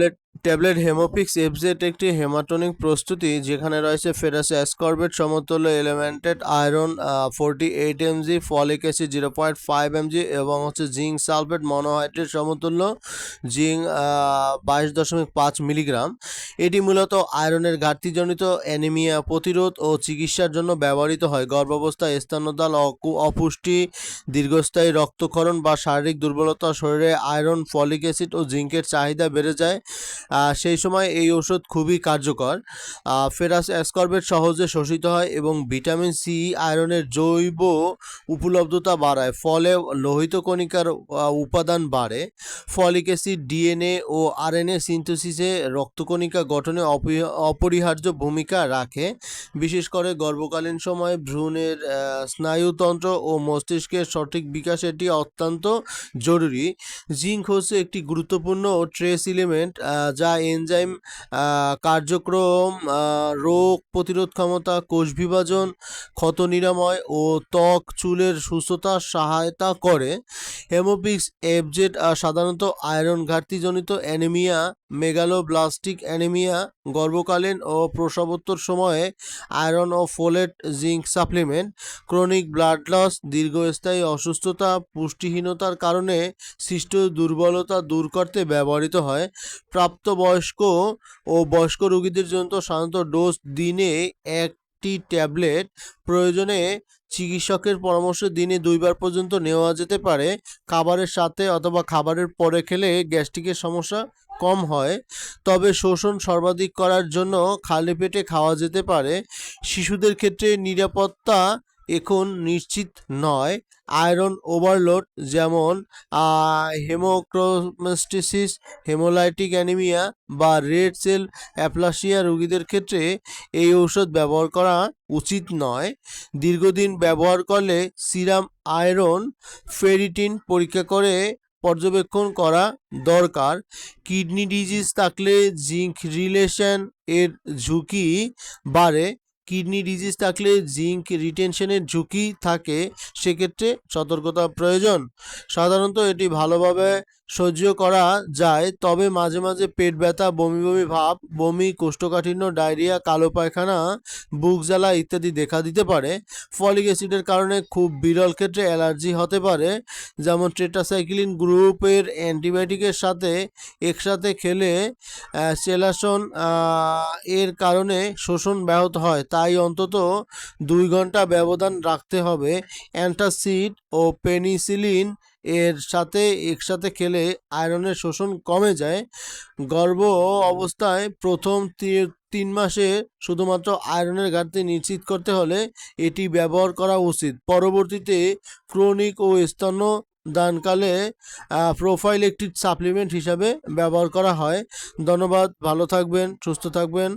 Tablet tablet হেমোপিক্স FZ একটি হেমাটনিক প্রস্তুতি যেখানে রয়েছে ফেরাস অ্যাসকর্বেট সমতুল্য elemented iron forty eight MG folic acid zero point five MG এবং হচ্ছে জিঙ্ক সালফেট মনোহাইড্রেট সমতুল্য জিঙ্ক বাইশ দশমিক পাঁচ মিলিগ্রাম। এটি মূলত আয়রনের ঘাটতিজনিত অ্যানিমিয়া প্রতিরোধ ও চিকিৎসার জন্য ব্যবহৃত হয়। গর্ভাবস্থায় স্থানদাল অপুষ্টি, দীর্ঘস্থায়ী রক্তক্ষরণ বা শারীরিক দুর্বলতা শরীরে আয়রন, ফলিক অ্যাসিড ও জিঙ্কের চাহিদা বেড়ে যায়। সেই সময় এই ওষুধ খুবই কার্যকর। ফেরাস অ্যাসকর্বেট সহজে শোষিত হয় এবং ভিটামিন সি, আয়রনের জৈব উপলব্ধতা বাড়ায়, ফলে লোহিত কণিকার উপাদান বাড়ে। ফলিক অ্যাসিড, ডিএনএ ও আরএনএ সিনথেসিসে রক্তকণিকা গঠনে অপি- অপরিহার্য ভূমিকা রাখে। বিশেষ করে গর্ভকালীন সময়ে ভ্রূণের স্নায়ুতন্ত্র ও মস্তিষ্কের সঠিক বিকাশ এটি অত্যন্ত জরুরি। জিঙ্ক হচ্ছে একটি গুরুত্বপূর্ণ ট্রেস এলিমেন্ট যা এনজাইম কার্যক্রম রোগ প্রতিরোধ ক্ষমতা, কোষ বিভাজন, ক্ষত নিরাময় ও ত্বক চুলের সুস্থতা সহায়তা করে। হেমোপিক্স এফজেড সাধারণত আয়রন ঘাটতিজনিত অ্যানিমিয়া, মেগালোব্লাস্টিক অ্যানিমিয়া, গর্ভকালীন ও প্রসবোত্তর সময়ে আয়রন ও folate zinc supplement. Chronic blood loss, দীর্ঘস্থায়ী অসুস্থতা, পুষ্টিহীনতার কারণে সৃষ্ট দুর্বলতা দূর করতে ব্যবহৃত হয়। প্রাপ্তবয়স্ক ও বয়স্ক রোগীদের জন্য সাধারণত ডোজ দিনে একটি ট্যাবলেট প্রয়োজনে চিকিৎসকের পরামর্শ দিনে দুইবার পর্যন্ত নেওয়া যেতে পারে। খাবারের সাথে অথবা খাবারের পরে খেলে গ্যাস্ট্রিকের সমস্যা কম হয়, তবে শোষণ সর্বাধিক করার জন্য খালি পেটে খাওয়া যেতে পারে। শিশুদের ক্ষেত্রে নিরাপত্তা এখন নিশ্চিত নয়। আয়রন ওভারলোড যেমন হেমোক্রোমাস্টিসিস, হেমোলাইটিক অ্যানিমিয়া বা রেড সেল অ্যাপ্লাসিয়া রোগীদের ক্ষেত্রে এই ঔষধ ব্যবহার করা উচিত নয়। দীর্ঘদিন ব্যবহার করলে সিরাম আয়রন ফেরিটিন পরীক্ষা করে পর্যবেক্ষণ করা দরকার। কিডনি ডিজিজ থাকলে জিঙ্ক রিলেশন এর ঝুঁকি বাড়ে। কিডনি ডিজিজ থাকলে জিঙ্ক রিটেনশনের ঝুঁকি থাকে সেক্ষেত্রে সতর্কতা প্রয়োজন। সাধারণত এটি ভালোভাবে সহ্য করা যায়, তবে মাঝে মাঝে পেট ব্যথা, বমি বমি ভাব, বমি, কোষ্ঠকাঠিন্য, ডায়রিয়া, কালো পায়খানা, বুক জ্বালা ইত্যাদি দেখা দিতে পারে। ফলিক অ্যাসিডের কারণে খুব বিরল ক্ষেত্রে অ্যালার্জি হতে পারে, যেমন ট্রেটাসাইক্লিন গ্রুপের অ্যান্টিবায়োটিকের সাথে একসাথে খেলে সেলাসন এর কারণে শোষণ ব্যাহত হয়। তাই অন্তত দুই ঘণ্টা ব্যবধান রাখতে হবে। অ্যান্টাসিড ও পেনিসিলিন এর সাথে একসাথে খেলে আয়রনের শোষণ কমে যায়। গর্ভ অবস্থায় প্রথম তিন মাসে শুধুমাত্র আয়রনের ঘাটতি নিশ্চিত করতে হলে এটি ব্যবহার করা উচিত। পরবর্তীতে ক্রনিক ও স্তন্য দানকালে প্রোফাইল একটি সাপ্লিমেন্ট হিসাবে ব্যবহার করা হয়। ধন্যবাদ, ভালো থাকবেন, সুস্থ থাকবেন।